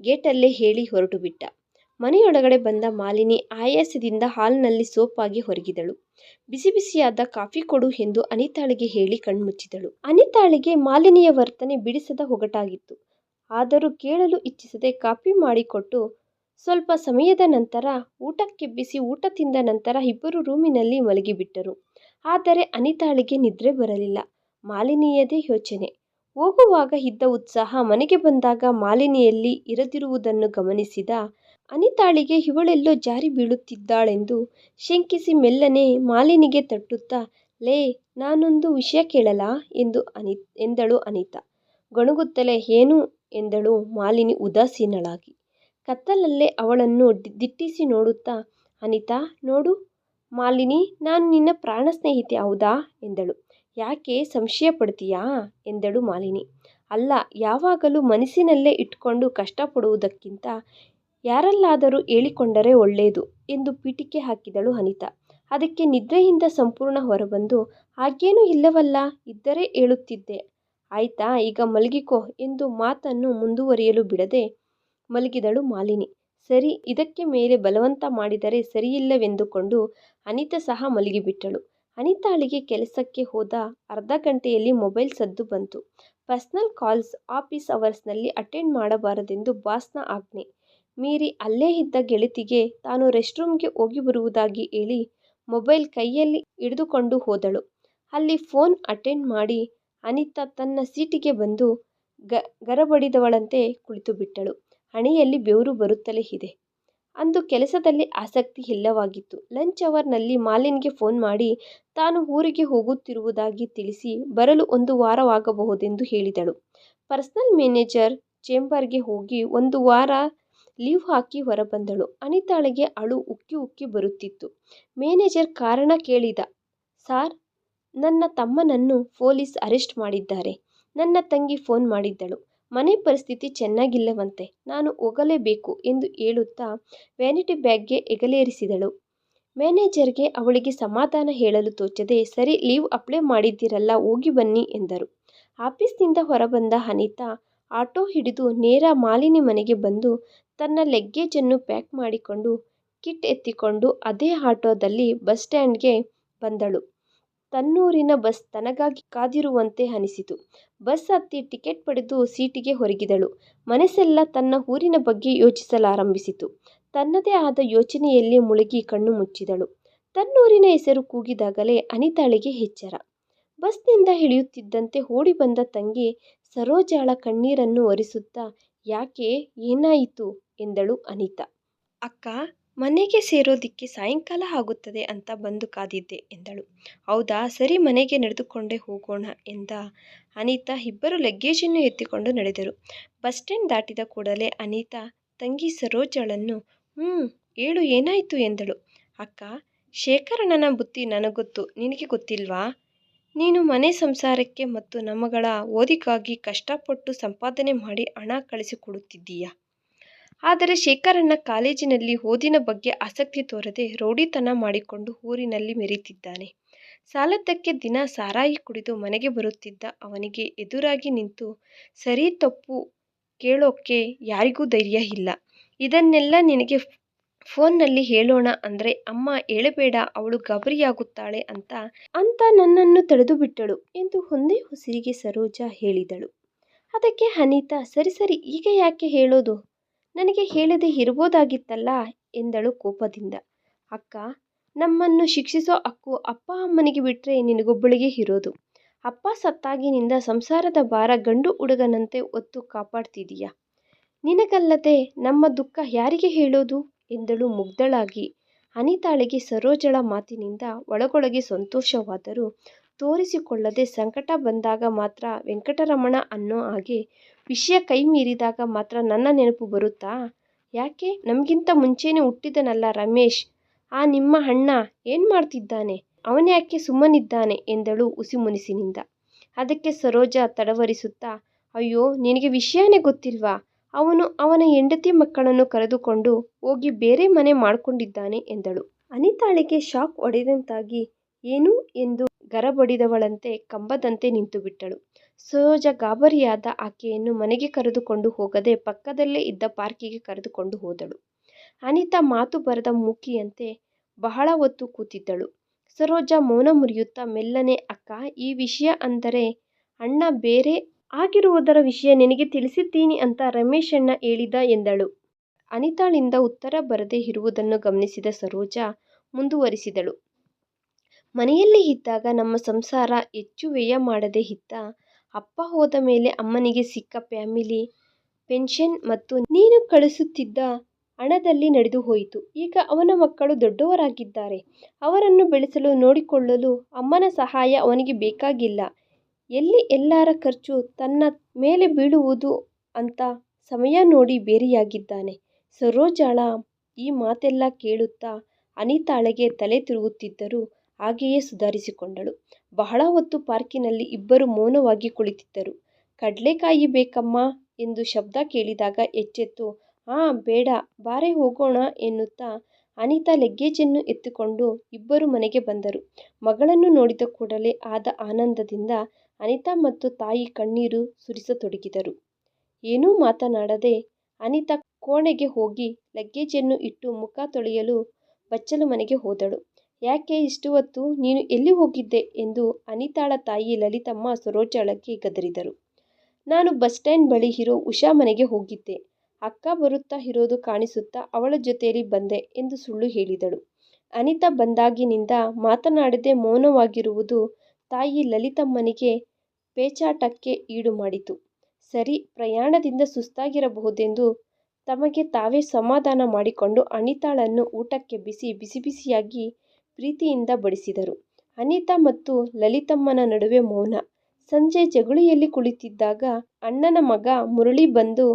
A: ಗೇಟಲ್ಲೇ ಹೇಳಿ ಹೊರಟುಬಿಟ್ಟ. ಮನೆಯೊಳಗಡೆ ಬಂದ ಮಾಲಿನಿ ಆಯಾಸದಿಂದ ಹಾಲ್ನಲ್ಲಿ ಸೋಪಾಗಿ ಹೊರಗಿದಳು ಬಿಸಿ ಬಿಸಿಯಾದ ಕಾಫಿ ಕೊಡು ಎಂದು ಅನಿತಾಳಿಗೆ ಹೇಳಿ ಕಣ್ಮುಚ್ಚಿದಳು. ಅನಿತಾಳಿಗೆ ಮಾಲಿನಿಯ ವರ್ತನೆ ಬಿಡಿಸದ ಹೊಗಟಾಗಿತ್ತು ಆದರೂ ಕೇಳಲು ಇಚ್ಛಿಸದೆ ಕಾಫಿ ಮಾಡಿಕೊಟ್ಟು ಸ್ವಲ್ಪ ಸಮಯದ ನಂತರ ಊಟಕ್ಕೆ ಬಿಸಿ ಊಟ ತಿಂದ ನಂತರ ಇಬ್ಬರು ರೂಮಿನಲ್ಲಿ ಮಲಗಿಬಿಟ್ಟರು. ಆದರೆ ಅನಿತಾಳಿಗೆ ನಿದ್ರೆ ಬರಲಿಲ್ಲ. ಮಾಲಿನಿಯದೇ ಯೋಚನೆ. ಹೋಗುವಾಗ ಇದ್ದ ಉತ್ಸಾಹ ಮನೆಗೆ ಬಂದಾಗ ಮಾಲಿನಿಯಲ್ಲಿ ಇರದಿರುವುದನ್ನು ಗಮನಿಸಿದ ಅನಿತಾಳಿಗೆ ಇವಳೆಲ್ಲೋ ಜಾರಿ ಬೀಳುತ್ತಿದ್ದಾಳೆಂದು ಶಂಕಿಸಿ ಮೆಲ್ಲನೆ ಮಾಲಿನಿಗೆ ತಟ್ಟುತ್ತಾ, ಲೇ, ನಾನೊಂದು ವಿಷಯ ಕೇಳಲಾ ಎಂದಳು ಅನಿತಾ ಗೊಣಗುತ್ತಲೇ ಏನು ಎಂದಳು ಮಾಲಿನಿ ಉದಾಸೀನಳಾಗಿ. ಕತ್ತಲಲ್ಲೇ ಅವಳನ್ನು ದಿಟ್ಟಿಸಿ ನೋಡುತ್ತಾ, ಅನಿತಾ, ನೋಡು, ಮಾಲಿನಿ, ನಾನು ನಿನ್ನ ಪ್ರಾಣ ಸ್ನೇಹಿತೆ ಹೌದಾ ಎಂದಳು. ಯಾಕೆ ಸಂಶಯ ಪಡ್ತೀಯಾ ಎಂದಳು ಮಾಲಿನಿ. ಅಲ್ಲ, ಯಾವಾಗಲೂ ಮನಸ್ಸಿನಲ್ಲೇ ಇಟ್ಕೊಂಡು ಕಷ್ಟಪಡುವುದಕ್ಕಿಂತ ಯಾರಲ್ಲಾದರೂ ಹೇಳಿಕೊಂಡರೆ ಒಳ್ಳೆಯದು ಎಂದು ಪೀಠಿಕೆ ಹಾಕಿದಳು ಅನಿತಾ. ಅದಕ್ಕೆ ನಿದ್ರೆಯಿಂದ ಸಂಪೂರ್ಣ ಹೊರಬಂದು, ಹಾಗೇನೂ ಇಲ್ಲವಲ್ಲ, ಇದ್ದರೆ ಹೇಳುತ್ತಿದ್ದೆ ಆಯ್ತಾ, ಈಗ ಮಲಗಿಕೋ ಎಂದು ಮಾತನ್ನು ಮುಂದುವರಿಯಲು ಬಿಡದೆ ಮಲಗಿದಳು ಮಾಲಿನಿ. ಸರಿ, ಇದಕ್ಕೆ ಮೇಲೆ ಬಲವಂತ ಮಾಡಿದರೆ ಸರಿಯಿಲ್ಲವೆಂದುಕೊಂಡು ಅನಿತಾ ಸಹ ಮಲಗಿಬಿಟ್ಟಳು. ಅನಿತಾಳಿಗೆ ಕೆಲಸಕ್ಕೆ ಹೋದ ಅರ್ಧ ಗಂಟೆಯಲ್ಲಿ ಮೊಬೈಲ್ ಸದ್ದು ಬಂತು. ಪರ್ಸ್ನಲ್ ಕಾಲ್ಸ್ ಆಫೀಸ್ ಅವರ್ಸ್ನಲ್ಲಿ ಅಟೆಂಡ್ ಮಾಡಬಾರದೆಂದು ಬಾಸ್ನ ಆಜ್ಞೆ ಮೀರಿ ಅಲ್ಲೇ ಇದ್ದ ಗೆಳತಿಗೆ ತಾನು ರೆಸ್ಟ್ ರೂಮ್ಗೆ ಹೋಗಿಬರುವುದಾಗಿ ಹೇಳಿ ಮೊಬೈಲ್ ಕೈಯಲ್ಲಿ ಹಿಡಿದುಕೊಂಡು ಹೋದಳು. ಅಲ್ಲಿ ಫೋನ್ ಅಟೆಂಡ್ ಮಾಡಿ ಅನಿತಾ ತನ್ನ ಸೀಟಿಗೆ ಬಂದು ಗರಬಡಿದವಳಂತೆ ಕುಳಿತುಬಿಟ್ಟಳು. ಹಣೆಯಲ್ಲಿ ಬೆವರು ಬರುತ್ತಲೇ ಇದೆ. ಅಂದು ಕೆಲಸದಲ್ಲಿ ಆಸಕ್ತಿ ಇಲ್ಲವಾಗಿತ್ತು. ಲಂಚ್ ಅವರ್ನಲ್ಲಿ ಮಾಲಿನಿಗೆ ಫೋನ್ ಮಾಡಿ ತಾನು ಊರಿಗೆ ಹೋಗುತ್ತಿರುವುದಾಗಿ ತಿಳಿಸಿ ಬರಲು ಒಂದು ವಾರವಾಗಬಹುದೆಂದು ಹೇಳಿದಳು. ಪರ್ಸನಲ್ ಮ್ಯಾನೇಜರ್ ಚೇಂಬರ್ಗೆ ಹೋಗಿ ಒಂದು ವಾರ ಲೀವ್ ಹಾಕಿ ಹೊರಬಂದಳು. ಅನಿತಾಳಿಗೆ ಅಳು ಉಕ್ಕಿ ಉಕ್ಕಿ ಬರುತ್ತಿತ್ತು. ಮ್ಯಾನೇಜರ್ ಕಾರಣ ಕೇಳಿದ, ಸಾರ್, ನನ್ನ ತಮ್ಮನನ್ನು ಪೊಲೀಸ್ ಅರೆಸ್ಟ್ ಮಾಡಿದ್ದಾರೆ. ನನ್ನ ತಂಗಿ ಫೋನ್ ಮಾಡಿದ್ದಳು. ಮನೆ ಪರಿಸ್ಥಿತಿ ಚೆನ್ನಾಗಿಲ್ಲವಂತೆ ನಾನು ಹೋಗಲೇಬೇಕು ಎಂದು ಹೇಳುತ್ತಾ ವ್ಯಾನಿಟಿ ಬ್ಯಾಗ್ಗೆ ಹೆಗಲೇರಿಸಿದಳು. ಮ್ಯಾನೇಜರ್ಗೆ ಅವಳಿಗೆ ಸಮಾಧಾನ ಹೇಳಲು ತೋಚದೆ, ಸರಿ, ಲೀವ್ ಅಪ್ಲೈ ಮಾಡಿದ್ದೀರಲ್ಲ, ಹೋಗಿ ಬನ್ನಿ ಎಂದರು. ಆಫೀಸ್ನಿಂದ ಹೊರಬಂದ ಅನಿತಾ ಆಟೋ ಹಿಡಿದು ನೇರ ಮಾಲಿನಿ ಮನೆಗೆ ಬಂದು ತನ್ನ ಲೆಗ್ಗೇಜನ್ನು ನ್ನು ಪ್ಯಾಕ್ ಮಾಡಿಕೊಂಡು ಕಿಟ್ ಎತ್ತಿಕೊಂಡು ಅದೇ ಆಟೋದಲ್ಲಿ ಬಸ್ ಸ್ಟ್ಯಾಂಡ್ಗೆ ಬಂದಳು. ತನ್ನೂರಿನ ಬಸ್ ತನಗಾಗಿ ಕಾದಿರುವಂತೆ ಅನಿಸಿತು. ಬಸ್ ಹತ್ತಿ ಟಿಕೆಟ್ ಪಡೆದು ಸೀಟಿಗೆ ಹೊರಗಿದಳು ಮನಸ್ಸೆಲ್ಲ ತನ್ನ ಊರಿನ ಬಗ್ಗೆ ಯೋಚಿಸಲಾರಂಭಿಸಿತು. ತನ್ನದೇ ಆದ ಯೋಚನೆಯಲ್ಲಿ ಮುಳುಗಿ ಕಣ್ಣು ಮುಚ್ಚಿದಳು. ತನ್ನೂರಿನ ಹೆಸರು ಕೂಗಿದಾಗಲೇ ಅನಿತಾಳಿಗೆ ಎಚ್ಚರ. ಬಸ್ನಿಂದ ಇಳಿಯುತ್ತಿದ್ದಂತೆ ಓಡಿ ಬಂದ ತಂಗಿ ಸರೋಜಾಳ ಕಣ್ಣೀರನ್ನು ಒರೆಸುತ್ತಾ, ಯಾಕೆ ಏನಾಯಿತು ಎಂದಳು ಅನಿತಾ. ಅಕ್ಕ, ಮನೆಗೆ ಸೇರೋದಿಕ್ಕೆ ಸಾಯಂಕಾಲ ಆಗುತ್ತದೆ ಅಂತ ಬಂದು ಕಾದಿದ್ದೆ, ಎಂದಳು. ಹೌದಾ, ಸರಿ ಮನೆಗೆ ನಡೆದುಕೊಂಡೇ ಹೋಗೋಣ, ಎಂದ ಅನಿತಾ ಇಬ್ಬರು ಲಗ್ಗೇಜನ್ನು ಎತ್ತಿಕೊಂಡು ನಡೆದರು. ಬಸ್ ಸ್ಟ್ಯಾಂಡ್ ದಾಟಿದ ಕೂಡಲೇ ಅನಿತಾ ತಂಗಿ ಸರೋಜಳನ್ನು ಹ್ಞೂ ಹೇಳು ಏನಾಯಿತು ಎಂದಳು. ಅಕ್ಕ, ಶೇಖರಣ್ಣನ ಬುತ್ತಿ ನನಗೊತ್ತು, ನಿನಗೆ ಗೊತ್ತಿಲ್ವಾ? ನೀನು ಮನೆ ಸಂಸಾರಕ್ಕೆ ಮತ್ತು ನಮ್ಮಗಳ ಓದಿಗಾಗಿ ಕಷ್ಟಪಟ್ಟು ಸಂಪಾದನೆ ಮಾಡಿ ಹಣ ಕಳಿಸಿಕೊಡುತ್ತಿದ್ದೀಯ. ಆದರೆ ಶೇಖರಣ್ಣ ಕಾಲೇಜಿನಲ್ಲಿ ಓದಿನ ಬಗ್ಗೆ ಆಸಕ್ತಿ ತೋರದೆ ರೌಡಿತನ ಮಾಡಿಕೊಂಡು ಊರಿನಲ್ಲಿ ಮೆರೀತಿದ್ದಾನೆ. ಸಾಲದ್ದಕ್ಕೆ ದಿನ ಸಾರಾಯಿ ಕುಡಿದು ಮನೆಗೆ ಬರುತ್ತಿದ್ದ ಅವನಿಗೆ ಎದುರಾಗಿ ನಿಂತು, ಸರಿ ತಪ್ಪು ಕೇಳೋಕ್ಕೆ ಯಾರಿಗೂ ಧೈರ್ಯ ಇಲ್ಲ. ಇದನ್ನೆಲ್ಲ ನಿನಗೆ ಫೋನ್ನಲ್ಲಿ ಹೇಳೋಣ ಅಂದರೆ ಅಮ್ಮ ಹೇಳಬೇಡ, ಅವಳು ಗಾಬರಿಯಾಗುತ್ತಾಳೆ ಅಂತ ಅಂತ ನನ್ನನ್ನು ತಡೆದು ಬಿಟ್ಟಳು ಎಂದು ಒಂದೇ ಉಸಿರಿಗೆ ಸರೋಜ ಹೇಳಿದಳು. ಅದಕ್ಕೆ ಅನಿತಾ ಸರಿ ಸರಿ, ಈಗ ಯಾಕೆ ಹೇಳೋದು ನನಗೆ ಹೇಳದೆ ಇರ್ಬೋದಾಗಿತ್ತಲ್ಲ ಎಂದಳು ಕೋಪದಿಂದ. ಅಕ್ಕ, ನಮ್ಮನ್ನು ಶಿಕ್ಷಿಸೋ ಹಕ್ಕು ಅಪ್ಪ ಅಮ್ಮನಿಗೆ ಬಿಟ್ಟರೆ ನಿನಗೊಬ್ಬಳಿಗೆ ಇರೋದು. ಅಪ್ಪ ಸತ್ತಾಗಿನಿಂದ ಸಂಸಾರದ ಭಾರ ಗಂಡು ಹುಡುಗನಂತೆ ಹೊತ್ತು ಕಾಪಾಡ್ತಿದೀಯ ನಿನಗಲ್ಲದೆ ನಮ್ಮ ದುಃಖ ಯಾರಿಗೆ ಹೇಳೋದು ಎಂದಳು ಮುಗ್ಧಳಾಗಿ. ಅನಿತಾಳಿಗೆ ಸರೋಜಳ ಮಾತಿನಿಂದ ಒಳಗೊಳಗೆ ಸಂತೋಷವಾದರೂ ತೋರಿಸಿಕೊಳ್ಳದೆ ಸಂಕಟ ಬಂದಾಗ ಮಾತ್ರ ವೆಂಕಟರಮಣ ಅನ್ನೋ ಹಾಗೆ ವಿಷಯ ಕೈ ಮೀರಿದಾಗ ಮಾತ್ರ ನನ್ನ ನೆನಪು ಬರುತ್ತಾ? ಯಾಕೆ? ನಮಗಿಂತ ಮುಂಚೆನೇ ಹುಟ್ಟಿದನಲ್ಲ ರಮೇಶ್. ಆ ನಿಮ್ಮ ಅಣ್ಣ ಏನು ಮಾಡ್ತಿದ್ದಾನೆ? ಅವನ್ಯಾಕೆ ಸುಮ್ಮನಿದ್ದಾನೆ? ಎಂದಳು ಉಸಿಮುನಿಸಿನಿಂದ ಅದಕ್ಕೆ ಸರೋಜ ತಡವರಿಸುತ್ತಾ, ಅಯ್ಯೋ, ನಿನಗೆ ವಿಷಯನೇ ಗೊತ್ತಿಲ್ವಾ? ಅವನು ಅವನ ಹೆಂಡತಿ ಮಕ್ಕಳನ್ನು ಕರೆದುಕೊಂಡು ಹೋಗಿ ಬೇರೆ ಮನೆ ಮಾಡಿಕೊಂಡಿದ್ದಾನೆ ಎಂದಳು. ಅನಿತಾಳಿಗೆ ಶಾಕ್ ಹೊಡೆದಂತಾಗಿ, ಏನು? ಎಂದು ಗರಬಡಿದವಳಂತೆ ಕಂಬದಂತೆ ನಿಂತುಬಿಟ್ಟಳು. ಸರೋಜ ಗಾಬರಿಯಾದ ಆಕೆಯನ್ನು ಮನೆಗೆ ಕರೆದುಕೊಂಡು ಹೋಗದೆ ಪಕ್ಕದಲ್ಲೇ ಇದ್ದ ಪಾರ್ಕಿಗೆ ಕರೆದುಕೊಂಡು ಹೋದಳು. ಅನಿತಾ ಮಾತು ಬರದ ಮೂಕಿಯಂತೆ ಬಹಳ ಹೊತ್ತು ಕೂತಿದ್ದಳು. ಸರೋಜ ಮೌನ ಮುರಿಯುತ್ತಾ ಮೆಲ್ಲನೆ, ಅಕ್ಕ, ಈ ವಿಷಯ ಅಂದರೆ ಅಣ್ಣ ಬೇರೆ ಆಗಿರುವುದರ ವಿಷಯ ನಿನಗೆ ತಿಳಿಸಿದ್ದೀನಿ ಅಂತ ರಮೇಶಣ್ಣ ಹೇಳಿದ ಎಂದಳು. ಅನಿತಾಳಿಂದ ಉತ್ತರ ಬರದೇ ಇರುವುದನ್ನು ಗಮನಿಸಿದ ಸರೋಜ ಮುಂದುವರಿಸಿದಳು. ಮನೆಯಲ್ಲಿ ಇದ್ದಾಗ ನಮ್ಮ ಸಂಸಾರ ಹೆಚ್ಚು ವ್ಯಯ ಮಾಡದೇ ಇತ್ತ ಅಪ್ಪ ಹೋದ ಮೇಲೆ ಅಮ್ಮನಿಗೆ ಸಿಕ್ಕ ಫ್ಯಾಮಿಲಿ, ಪೆನ್ಷನ್ ಮತ್ತು ನೀನು ಕಳಿಸುತ್ತಿದ್ದ ಹಣದಲ್ಲಿ ನಡೆದು ಹೋಯಿತು. ಈಗ ಅವನ ಮಕ್ಕಳು ದೊಡ್ಡವರಾಗಿದ್ದಾರೆ. ಅವರನ್ನು ಬೆಳೆಸಲು, ನೋಡಿಕೊಳ್ಳಲು ಅಮ್ಮನ ಸಹಾಯ ಅವನಿಗೆ ಬೇಕಾಗಿಲ್ಲ. ಎಲ್ಲಿ ಎಲ್ಲರ ಖರ್ಚು ತನ್ನ ಮೇಲೆ ಬೀಳುವುದು ಅಂತ ಸಮಯ ನೋಡಿ ಬೇರೆಯಾಗಿದ್ದಾನೆ. ಸರೋಜಾಳ ಈ ಮಾತೆಲ್ಲ ಕೇಳುತ್ತಾ ಅನಿತಾಳಿಗೆ ತಲೆ ತಿರುಗುತ್ತಿದ್ದರೂ ಹಾಗೆಯೇ ಸುಧಾರಿಸಿಕೊಂಡಳು. ಬಹಳ ಹೊತ್ತು ಪಾರ್ಕಿನಲ್ಲಿ ಇಬ್ಬರು ಮೌನವಾಗಿ ಕುಳಿತಿದ್ದರು. ಕಡ್ಲೆಕಾಯಿ ಬೇಕಮ್ಮ ಎಂದು ಶಬ್ದ ಕೇಳಿದಾಗ ಎಚ್ಚೆತ್ತು. ಆ, ಬೇಡ, ಬಾರೆ ಹೋಗೋಣ ಎನ್ನುತ್ತಾ ಅನಿತಾ ಲಗ್ಗೇಜನ್ನು ಎತ್ತಿಕೊಂಡು ಇಬ್ಬರು ಮನೆಗೆ ಬಂದರು. ಮಗಳನ್ನು ನೋಡಿದ ಕೂಡಲೇ ಆದ ಆನಂದದಿಂದ ಅನಿತಾ ಮತ್ತು ತಾಯಿ ಕಣ್ಣೀರು ಸುರಿಸತೊಡಗಿದರು. ಏನೂ ಮಾತನಾಡದೆ ಅನಿತಾ ಕೋಣೆಗೆ ಹೋಗಿ ಲಗ್ಗೇಜನ್ನು ಇಟ್ಟು ಮುಖ ತೊಳೆಯಲು ಬಚ್ಚಲು ಮನೆಗೆ ಹೋದಳು. ಯಾಕೆ ಇಷ್ಟು ಹೊತ್ತು ನೀನು ಎಲ್ಲಿ ಹೋಗಿದ್ದೆ ಎಂದು ಅನಿತಾಳ ತಾಯಿ ಲಲಿತಮ್ಮ ಸರೋಜಳಕ್ಕೆ ಗದರಿದರು. ನಾನು ಬಸ್ ಸ್ಟ್ಯಾಂಡ್ ಬಳಿ ಇರೋ ಉಷಾ ಮನೆಗೆ ಹೋಗಿದ್ದೆ. ಅಕ್ಕ ಬರುತ್ತಾ ಇರೋದು ಕಾಣಿಸುತ್ತಾ ಅವಳ ಜೊತೆಯಲ್ಲಿ ಬಂದೆ ಎಂದು ಸುಳ್ಳು ಹೇಳಿದಳು. ಅನಿತಾ ಬಂದಾಗಿನಿಂದ ಮಾತನಾಡದೆ ಮೌನವಾಗಿರುವುದು ತಾಯಿ ಲಲಿತಮ್ಮನಿಗೆ ಪೇಚಾಟಕ್ಕೆ ಈಡು ಮಾಡಿತು. ಸರಿ, ಪ್ರಯಾಣದಿಂದ ಸುಸ್ತಾಗಿರಬಹುದೆಂದು ತಮಗೆ ತಾವೇ ಸಮಾಧಾನ ಮಾಡಿಕೊಂಡು ಅನಿತಾಳನ್ನು ಊಟಕ್ಕೆ ಬಿಸಿ ಬಿಸಿ, ಬಿಸಿಯಾಗಿ ಪ್ರೀತಿಯಿಂದ ಬಡಿಸಿದರು. ಅನಿತಾ ಮತ್ತು ಲಲಿತಮ್ಮನ ನಡುವೆ ಮೌನ. ಸಂಜೆ ಜಗುಳಿಯಲ್ಲಿ ಕುಳಿತಿದ್ದಾಗ ಅಣ್ಣನ ಮಗ ಮುರಳಿ ಬಂದು,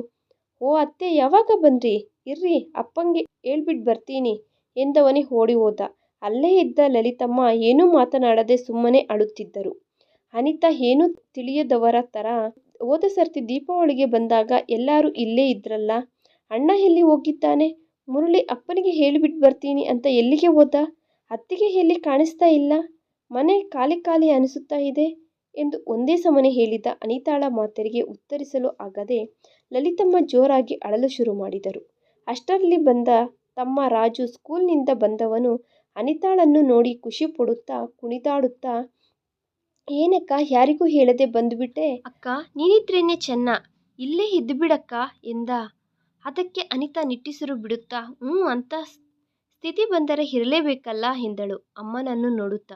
A: ಓ ಅತ್ತೆ, ಯಾವಾಗ ಬಂದ್ರಿ? ಇರ್ರಿ, ಅಪ್ಪಂಗೆ ಹೇಳ್ಬಿಟ್ಟು ಬರ್ತೀನಿ ಎಂದವನೇ ಓಡಿ ಹೋದ. ಅಲ್ಲೇ ಇದ್ದ ಲಲಿತಮ್ಮ ಏನೂ ಮಾತನಾಡದೆ ಸುಮ್ಮನೆ ಅಳುತ್ತಿದ್ದರು. ಅನಿತಾ ಏನೂ ತಿಳಿಯದವರ ಥರ ಹೋದ ಸರ್ತಿ ದೀಪಾವಳಿಗೆ ಬಂದಾಗ ಎಲ್ಲರೂ ಇಲ್ಲೇ ಇದ್ರಲ್ಲ, ಅಣ್ಣ ಎಲ್ಲಿ ಹೋಗಿದ್ದಾನೆ? ಮುರಳಿ ಅಪ್ಪನಿಗೆ ಹೇಳಿಬಿಟ್ಟು ಬರ್ತೀನಿ ಅಂತ ಎಲ್ಲಿಗೆ ಹೋದ? ಅತ್ತಿಗೆ ಎಲ್ಲಿ ಕಾಣಿಸ್ತಾ ಇಲ್ಲ. ಮನೆ ಖಾಲಿ ಖಾಲಿ ಅನಿಸುತ್ತಾ ಇದೆ ಎಂದು ಒಂದೇ ಸಮನೆ ಹೇಳಿದ ಅನಿತಾಳ ಮಾತರಿಗೆ ಉತ್ತರಿಸಲು ಆಗದೆ ಲಲಿತಮ್ಮ ಜೋರಾಗಿ ಅಳಲು ಶುರು ಮಾಡಿದರು. ಅಷ್ಟರಲ್ಲಿ ಬಂದ ತಮ್ಮ ರಾಜು ಸ್ಕೂಲ್ನಿಂದ ಬಂದವನು ಅನಿತಾಳನ್ನು ನೋಡಿ ಖುಷಿ ಪಡುತ್ತಾ ಕುಣಿದಾಡುತ್ತಾ, ಏನಕ್ಕ, ಯಾರಿಗೂ ಹೇಳದೆ ಬಂದುಬಿಟ್ಟೆ? ಅಕ್ಕ, ನೀನಿದ್ರೇನೆ ಚೆನ್ನ. ಇಲ್ಲೇ ಇದ್ದುಬಿಡಕ್ಕ ಎಂದ. ಅದಕ್ಕೆ ಅನಿತಾ ನಿಟ್ಟುಸಿರು ಬಿಡುತ್ತಾ ಹ್ಞೂ ಅಂತ ಸ್ಥಿತಿ ಬಂದರೆ ಇರಲೇಬೇಕಲ್ಲ ಎಂದಳು ಅಮ್ಮನನ್ನು ನೋಡುತ್ತಾ.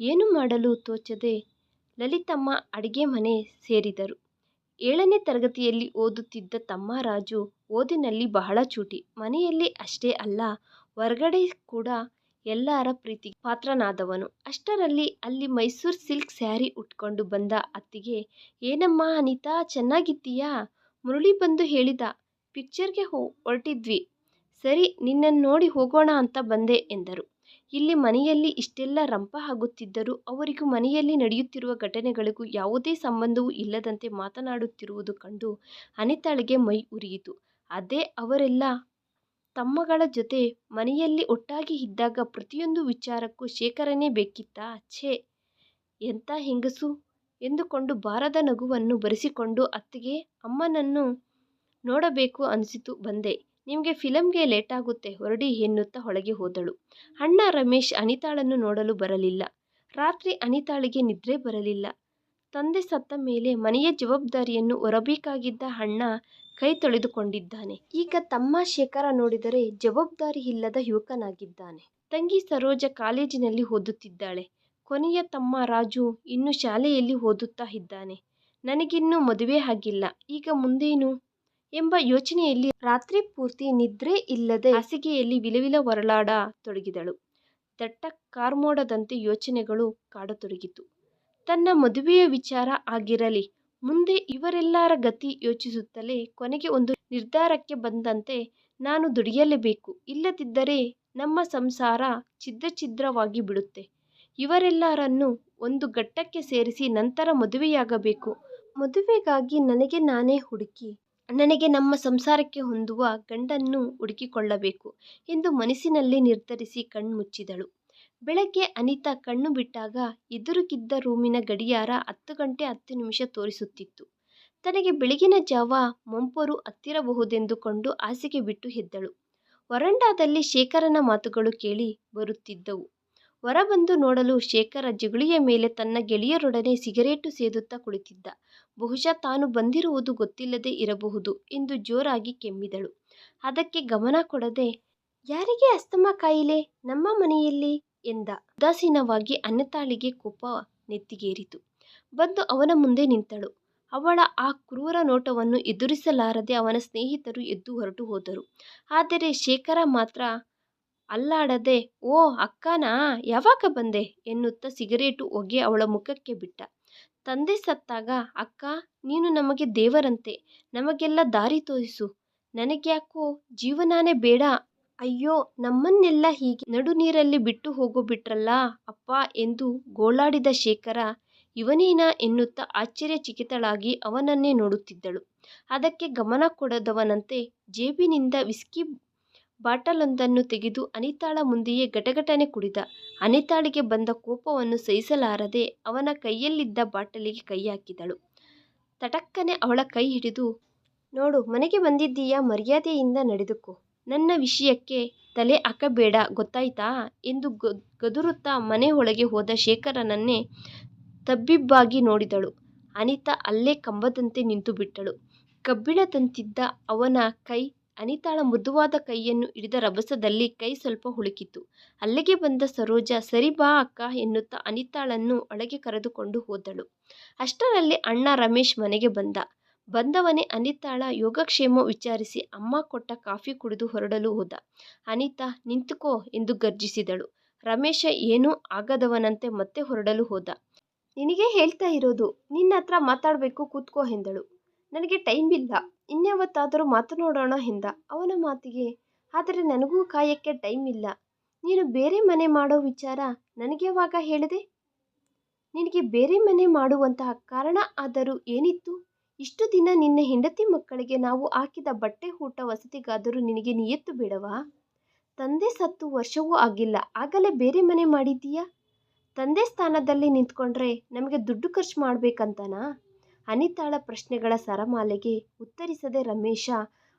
A: ಏನು ಮಾಡಲು ತೋಚದೆ? ಲಲಿತಮ್ಮ ಅಡಿಗೆ ಮನೆ ಸೇರಿದರು. ಏಳನೇ ತರಗತಿಯಲ್ಲಿ ಓದುತ್ತಿದ್ದ ತಮ್ಮ ರಾಜು ಓದಿನಲ್ಲಿ ಬಹಳ ಚೂಟಿ. ಮನೆಯಲ್ಲಿ ಅಷ್ಟೇ ಅಲ್ಲ, ಹೊರಗಡೆ ಕೂಡ ಎಲ್ಲರ ಪ್ರೀತಿ ಪಾತ್ರನಾದವನು. ಅಷ್ಟರಲ್ಲಿ ಅಲ್ಲಿ ಮೈಸೂರು ಸಿಲ್ಕ್ ಸ್ಯಾರಿ ಉಟ್ಕೊಂಡು ಬಂದ ಅತ್ತಿಗೆ, ಏನಮ್ಮ ಅನಿತಾ, ಚೆನ್ನಾಗಿದ್ದೀಯಾ? ಮುರಳಿ ಬಂದು ಹೇಳಿದ, ಪಿಕ್ಚರ್ಗೆ ಹೊರಟಿದ್ವಿ. ಸರಿ ನಿನ್ನನ್ನು ನೋಡಿ ಹೋಗೋಣ ಅಂತ ಬಂದೆ ಎಂದರು. ಇಲ್ಲಿ ಮನೆಯಲ್ಲಿ ಇಷ್ಟೆಲ್ಲ ರಂಪ ಆಗುತ್ತಿದ್ದರೂ ಅವರಿಗೂ ಮನೆಯಲ್ಲಿ ನಡೆಯುತ್ತಿರುವ ಘಟನೆಗಳಿಗೂ ಯಾವುದೇ ಸಂಬಂಧವೂ ಇಲ್ಲದಂತೆ ಮಾತನಾಡುತ್ತಿರುವುದು ಕಂಡು ಅನಿತಾಳಿಗೆ ಮೈ ಉರಿಯಿತು. ಅದೇ ಅವರೆಲ್ಲ ತಮ್ಮಗಳ ಜೊತೆ ಮನೆಯಲ್ಲಿ ಒಟ್ಟಾಗಿ ಇದ್ದಾಗ ಪ್ರತಿಯೊಂದು ವಿಚಾರಕ್ಕೂ ಶೇಖರನೇ ಬೇಕಿತ್ತಾ? ಛೇ, ಎಂಥ ಹೆಂಗಸು? ಎಂದುಕೊಂಡು ಬಾರದ ನಗುವನ್ನು ಬರೆಸಿಕೊಂಡು ಅತ್ತಿಗೆ, ಅಮ್ಮನನ್ನು ನೋಡಬೇಕು ಅನಿಸಿತು, ಬಂದೆ. ನಿಮಗೆ ಫಿಲಮ್ಗೆ ಲೇಟಾಗುತ್ತೆ ಹೊರಡಿ ಎನ್ನುತ್ತಾ ಒಳಗೆ ಹೋದಳು. ಅಣ್ಣ ರಮೇಶ್ ಅನಿತಾಳನ್ನು ನೋಡಲು ಬರಲಿಲ್ಲ. ರಾತ್ರಿ ಅನಿತಾಳಿಗೆ ನಿದ್ರೆ ಬರಲಿಲ್ಲ. ತಂದೆ ಸತ್ತ ಮೇಲೆ ಮನೆಯ ಜವಾಬ್ದಾರಿಯನ್ನು ಹೊರಬೇಕಾಗಿದ್ದ ಅಣ್ಣ ಕೈ ತೊಳೆದುಕೊಂಡಿದ್ದಾನೆ. ಈಗ ತಮ್ಮ ಶೇಖರ ನೋಡಿದರೆ ಜವಾಬ್ದಾರಿ ಇಲ್ಲದ ಯುವಕನಾಗಿದ್ದಾನೆ. ತಂಗಿ ಸರೋಜ ಕಾಲೇಜಿನಲ್ಲಿ ಓದುತ್ತಿದ್ದಾಳೆ. ಕೊನೆಯ ತಮ್ಮ ರಾಜು ಇನ್ನು ಶಾಲೆಯಲ್ಲಿ ಓದುತ್ತಾ ಇದ್ದಾನೆ. ನನಗಿನ್ನೂ ಮದುವೆ ಆಗಿಲ್ಲ. ಈಗ ಮುಂದೇನು? ಎಂಬ ಯೋಚನೆಯಲ್ಲಿ ರಾತ್ರಿ ಪೂರ್ತಿ ನಿದ್ರೆ ಇಲ್ಲದೆ ಹಾಸಿಗೆಯಲ್ಲಿ ವಿಲವಿಲ ಹೊರಳಾಡ ತೊಡಗಿದಳು. ದಟ್ಟ ಕಾರ್ಮೋಡದಂತೆ ಯೋಚನೆಗಳು ಕಾಡತೊಡಗಿತು. ತನ್ನ ಮದುವೆಯ ವಿಚಾರ ಆಗಿರಲಿ, ಮುಂದೆ ಇವರೆಲ್ಲರ ಗತಿ ಯೋಚಿಸುತ್ತಲೇ ಕೊನೆಗೆ ಒಂದು ನಿರ್ಧಾರಕ್ಕೆ ಬಂದಂತೆ ನಾನು ದುಡಿಯಲೇಬೇಕು. ಇಲ್ಲದಿದ್ದರೆ ನಮ್ಮ ಸಂಸಾರ ಛಿದ್ರ ಛಿದ್ರವಾಗಿ ಬಿಡುತ್ತೆ. ಇವರೆಲ್ಲರನ್ನು ಒಂದು ಘಟ್ಟಕ್ಕೆ ಸೇರಿಸಿ ನಂತರ ಮದುವೆಯಾಗಬೇಕು. ಮದುವೆಗಾಗಿ ನನಗೆ ನಾನೇ ಹುಡುಕಿ ನನಗೆ ನಮ್ಮ ಸಂಸಾರಕ್ಕೆ ಹೊಂದುವ ಗಂಡನ್ನು ಹುಡುಕಿಕೊಳ್ಳಬೇಕು ಎಂದು ಮನಸ್ಸಿನಲ್ಲಿ ನಿರ್ಧರಿಸಿ ಕಣ್ಣು ಮುಚ್ಚಿದಳು ಬೆಳಗ್ಗೆ ಅನಿತಾ ಕಣ್ಣು ಬಿಟ್ಟಾಗ ಎದುರುಗಿದ್ದ ರೂಮಿನ ಗಡಿಯಾರ ಹತ್ತು ಗಂಟೆ ಹತ್ತು ನಿಮಿಷ ತೋರಿಸುತ್ತಿತ್ತು. ತನಗೆ ಬೆಳಗಿನ ಜಾವ ಮಂಪರು ಹತ್ತಿರಬಹುದೆಂದುಕೊಂಡು ಹಾಸಿಗೆ ಬಿಟ್ಟು ಎದ್ದಳು. ವರಂಡಾದಲ್ಲಿ ಶೇಖರನ ಮಾತುಗಳು ಕೇಳಿ ಬರುತ್ತಿದ್ದವು. ಹೊರಬಂದು ನೋಡಲು ಶೇಖರ ಜಗುಲಿಯ ಮೇಲೆ ತನ್ನ ಗೆಳೆಯರೊಡನೆ ಸಿಗರೇಟು ಸೇದುತ್ತಾ ಕುಳಿತಿದ್ದ. ಬಹುಶಃ ತಾನು ಬಂದಿರುವುದು ಗೊತ್ತಿಲ್ಲದೆ ಇರಬಹುದು ಎಂದು ಜೋರಾಗಿ ಕೆಮ್ಮಿದಳು. ಅದಕ್ಕೆ ಗಮನ ಕೊಡದೆ, ಯಾರಿಗೆ ಅಸ್ತಮಾ ಕಾಯಿಲೆ? ನಮ್ಮ ಮನೆಯಲ್ಲಿ? ಎಂದ. ಉದಾಸೀನವಾಗಿ ಅನ್ನತಾಳಿಗೆ ಕೋಪ ನೆತ್ತಿಗೇರಿತು. ಬಂದು ಅವನ ಮುಂದೆ ನಿಂತಳು. ಅವಳ ಆ ಕ್ರೂರ ನೋಟವನ್ನು ಎದುರಿಸಲಾರದೆ ಅವನ ಸ್ನೇಹಿತರು ಎದ್ದು ಹೊರಟು ಹೋದರು. ಆದರೆ ಶೇಖರ ಮಾತ್ರ ಅಲ್ಲಾಡದೆ, ಓ, ಅಕ್ಕನಾ, ಯಾವಾಗ ಬಂದೆ? ಎನ್ನುತ್ತಾ ಸಿಗರೇಟು ಹೊಗೆ ಅವಳ ಮುಖಕ್ಕೆ ಬಿಟ್ಟ. ತಂದೆ ಸತ್ತಾಗ, ಅಕ್ಕ, ನೀನು ನಮಗೆ ದೇವರಂತೆ, ನಮಗೆಲ್ಲ ದಾರಿ ತೋರಿಸು. ನನಗ್ಯಾಕೋ ಜೀವನಾನೇ ಬೇಡ. ಅಯ್ಯೋ, ನಮ್ಮನ್ನೆಲ್ಲ ಹೀಗೆ ನಡು ನೀರಲ್ಲಿ ಬಿಟ್ಟು ಹೋಗೋಬಿಟ್ರಲ್ಲ ಅಪ್ಪ ಎಂದು ಗೋಳಾಡಿದ ಶೇಖರ, ಇವನೇನ? ಎನ್ನುತ್ತಾ ಆಶ್ಚರ್ಯಚಕಿತಳಾಗಿ ಅವನನ್ನೇ ನೋಡುತ್ತಿದ್ದಳು. ಅದಕ್ಕೆ ಗಮನ ಕೊಡದವನಂತೆ ಜೇಬಿನಿಂದ ವಿಸ್ಕಿ ಬಾಟಲೊಂದನ್ನು ತೆಗೆದು ಅನಿತಾಳ ಮುಂದೆಯೇ ಗಟಗಟನೆ ಕುಡಿದ. ಅನಿತಾಳಿಗೆ ಬಂದ ಕೋಪವನ್ನು ಸಹಿಸಲಾರದೆ ಅವನ ಕೈಯಲ್ಲಿದ್ದ ಬಾಟಲಿಗೆ ಕೈ ಹಾಕಿದಳು. ತಟಕ್ಕನೆ ಅವಳ ಕೈ ಹಿಡಿದು, ನೋಡು, ಮನೆಗೆ ಬಂದಿದ್ದೀಯಾ? ಮರ್ಯಾದೆಯಿಂದ ನಡೆದುಕೋ. ನನ್ನ ವಿಷಯಕ್ಕೆ ತಲೆ ಹಾಕಬೇಡ, ಗೊತ್ತಾಯ್ತಾ? ಎಂದು ಗದುರುತ್ತಾ ಮನೆ ಒಳಗೆ ಹೋದ ಶೇಖರನನ್ನೇ ತಬ್ಬಿಬ್ಬಾಗಿ ನೋಡಿದಳು. ಅನಿತಾ ಅಲ್ಲೇ ಕಂಬದಂತೆ ನಿಂತುಬಿಟ್ಟಳು. ಕಬ್ಬಿಣದಂತಿದ್ದ ಅವನ ಕೈ ಅನಿತಾಳ ಮೃದುವಾದ ಕೈಯನ್ನು ಹಿಡಿದ ರಭಸದಲ್ಲಿ ಕೈ ಸ್ವಲ್ಪ ಹುಳುಕಿತು ಅಲ್ಲಿಗೆ ಬಂದ ಸರೋಜ, ಸರಿ ಬಾ ಅಕ್ಕ ಎನ್ನುತ್ತಾ ಅನಿತಾಳನ್ನು ಒಳಗೆ ಕರೆದುಕೊಂಡು ಹೋದಳು. ಅಷ್ಟರಲ್ಲಿ ಅಣ್ಣ ರಮೇಶ್ ಮನೆಗೆ ಬಂದ. ಬಂದವನೇ ಅನಿತಾಳ ಯೋಗಕ್ಷೇಮ ವಿಚಾರಿಸಿ ಅಮ್ಮ ಕೊಟ್ಟ ಕಾಫಿ ಕುಡಿದು ಹೊರಡಲು ಹೋದ. ಅನಿತಾ, ನಿಂತುಕೋ ಎಂದು ಗರ್ಜಿಸಿದಳು. ರಮೇಶ, ಏನೂ? ಆಗದವನಂತೆ ಮತ್ತೆ ಹೊರಡಲು ಹೋದ. ನಿನಗೆ ಹೇಳ್ತಾ ಇರೋದು, ನಿನ್ನ ಹತ್ರ ಮಾತಾಡಬೇಕು, ಕೂತ್ಕೋ ಎಂದಳು. ನನಗೆ ಟೈಮ್ ಇಲ್ಲ. ಇನ್ಯಾವತ್ತಾದರೂ ಮಾತನಾಡೋಣ ಎಂದ. ಅವನ ಮಾತಿಗೆ, ಆದರೆ ನನಗೂ ಕಾಯಕ್ಕೆ ಟೈಮ್ ಇಲ್ಲ. ನೀನು ಬೇರೆ ಮನೆ ಮಾಡೋ ವಿಚಾರ ನನಗೆ ಯಾವಾಗ ಹೇಳಿದೆ? ನಿನಗೆ ಬೇರೆ ಮನೆ ಮಾಡುವಂತಹ ಕಾರಣ ಆದರೂ ಏನಿತ್ತು? ಇಷ್ಟು ದಿನ ನಿನ್ನ ಹೆಂಡತಿ ಮಕ್ಕಳಿಗೆ ನಾವು ಹಾಕಿದ ಬಟ್ಟೆ ಊಟ ವಸತಿಗಾದರೂ ನಿನಗೆ ನಿಯತ್ತು ಬೇಡವಾ? ತಂದೆ ಸತ್ತು ವರ್ಷವೂ ಆಗಿಲ್ಲ. ಆಗಲೇ ಬೇರೆ ಮನೆ ಮಾಡಿದ್ದೀಯಾ? ತಂದೆ ಸ್ಥಾನದಲ್ಲಿ ನಿಂತ್ಕೊಂಡ್ರೆ ನಮಗೆ ದುಡ್ಡು ಖರ್ಚು ಮಾಡ್ಬೇಕಂತನಾ? ಅನಿತಾಳ ಪ್ರಶ್ನೆಗಳ ಸರಮಾಲೆಗೆ ಉತ್ತರಿಸದೆ ರಮೇಶ,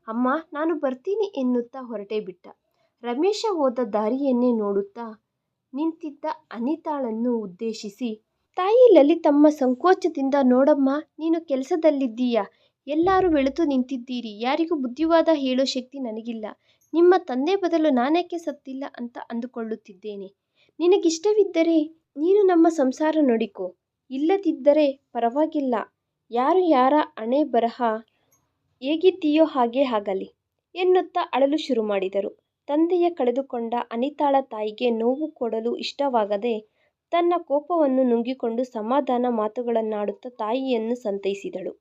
A: ಅಮ್ಮ, ನಾನು ಬರ್ತೀನಿ ಎನ್ನುತ್ತಾ ಹೊರಟೇ ಬಿಟ್ಟ. ರಮೇಶ ಹೋದ ದಾರಿಯನ್ನೇ ನೋಡುತ್ತಾ ನಿಂತಿದ್ದ ಅನಿತಾಳನ್ನು ಉದ್ದೇಶಿಸಿ, ತಾಯಿ ಲಲಿತಮ್ಮ ಸಂಕೋಚದಿಂದ, ನೋಡಮ್ಮ, ನೀನು ಕೆಲಸದಲ್ಲಿದ್ದೀಯಾ? ಎಲ್ಲರೂ ಬೆಳೆತು ನಿಂತಿದ್ದೀರಿ. ಯಾರಿಗೂ ಬುದ್ಧಿವಾದ ಹೇಳೋ ಶಕ್ತಿ ನನಗಿಲ್ಲ. ನಿಮ್ಮ ತಂದೆ ಬದಲು ನಾನೇಕೆ ಸತ್ತಿಲ್ಲ ಅಂತ ಅಂದುಕೊಳ್ಳುತ್ತಿದ್ದೇನೆ. ನಿನಗಿಷ್ಟವಿದ್ದರೆ ನೀನು ನಮ್ಮ ಸಂಸಾರ ನೋಡಿಕೋ. ಇಲ್ಲದಿದ್ದರೆ ಪರವಾಗಿಲ್ಲ. ಯಾರು ಯಾರ ಅಣೆ ಬರಹ ಹೇಗಿದ್ದೀಯೋ ಹಾಗೇ ಆಗಲಿ ಎನ್ನುತ್ತಾ ಅಳಲು ಶುರು ಮಾಡಿದರು. ತಂದೆಯ ಕಳೆದುಕೊಂಡ ಅನಿತಾಳ ತಾಯಿಗೆ ನೋವು ಕೊಡಲು ಇಷ್ಟವಾಗದೆ ತನ್ನ ಕೋಪವನ್ನು ನುಂಗಿಕೊಂಡು ಸಮಾಧಾನ ಮಾತುಗಳನ್ನಾಡುತ್ತಾ ತಾಯಿಯನ್ನು ಸಂತೈಸಿದಳು.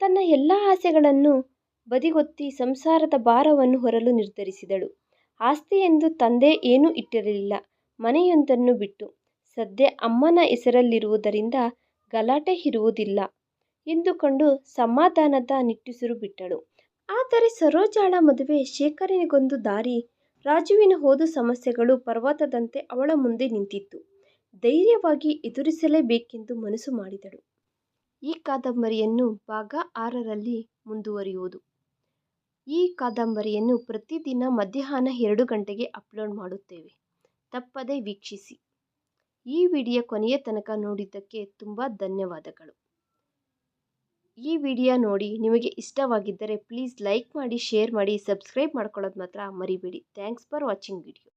A: ತನ್ನ ಎಲ್ಲ ಆಸೆಗಳನ್ನು ಬದಿಗೊತ್ತಿ ಸಂಸಾರದ ಭಾರವನ್ನು ಹೊರಲು ನಿರ್ಧರಿಸಿದಳು. ಆಸ್ತಿ ಎಂದು ತಂದೆ ಏನೂ ಇಟ್ಟಿರಲಿಲ್ಲ. ಮನೆಯೊಂದನ್ನು ಬಿಟ್ಟು ಸದ್ಯ ಅಮ್ಮನ ಹೆಸರಲ್ಲಿರುವುದರಿಂದ ಗಲಾಟೆ ಇರುವುದಿಲ್ಲ. ಎಂದುಕೊಂಡು ಸಮಾಧಾನದ ನಿಟ್ಟುಸಿರು ಬಿಟ್ಟಳು. ಆದರೆ ಸರೋಜಾಳ ಮದುವೆ ಶೇಖರನಿಗೊಂದು ದಾರಿ, ರಾಜುವಿನ ಓದು ಸಮಸ್ಯೆಗಳು ಪರ್ವತದಂತೆ ಅವಳ ಮುಂದೆ ನಿಂತಿತ್ತು. ಧೈರ್ಯವಾಗಿ ಎದುರಿಸಲೇಬೇಕೆಂದು ಮನಸ್ಸು ಮಾಡಿದಳು. ಈ ಕಾದಂಬರಿಯನ್ನು ಭಾಗ ಆರರಲ್ಲಿ ಮುಂದುವರಿಯುವುದು. ಈ ಕಾದಂಬರಿಯನ್ನು ಪ್ರತಿದಿನ ಮಧ್ಯಾಹ್ನ ಎರಡು ಗಂಟೆಗೆ ಅಪ್ಲೋಡ್ ಮಾಡುತ್ತೇವೆ. ತಪ್ಪದೇ ವೀಕ್ಷಿಸಿ. ಈ ವಿಡಿಯೋ ಕೊನೆಯ ತನಕ ನೋಡಿದ್ದಕ್ಕೆ ತುಂಬ ಧನ್ಯವಾದಗಳು. ಈ ವಿಡಿಯೋ ನೋಡಿ ನಿಮಗೆ ಇಷ್ಟವಾಗಿದ್ದರೆ ಪ್ಲೀಸ್ ಲೈಕ್ ಮಾಡಿ, ಶೇರ್ ಮಾಡಿ, ಸಬ್ಸ್ಕ್ರೈಬ್ ಮಾಡ್ಕೊಳ್ಳೋದು ಮಾತ್ರ ಮರಿಬೇಡಿ. Thanks for watching video.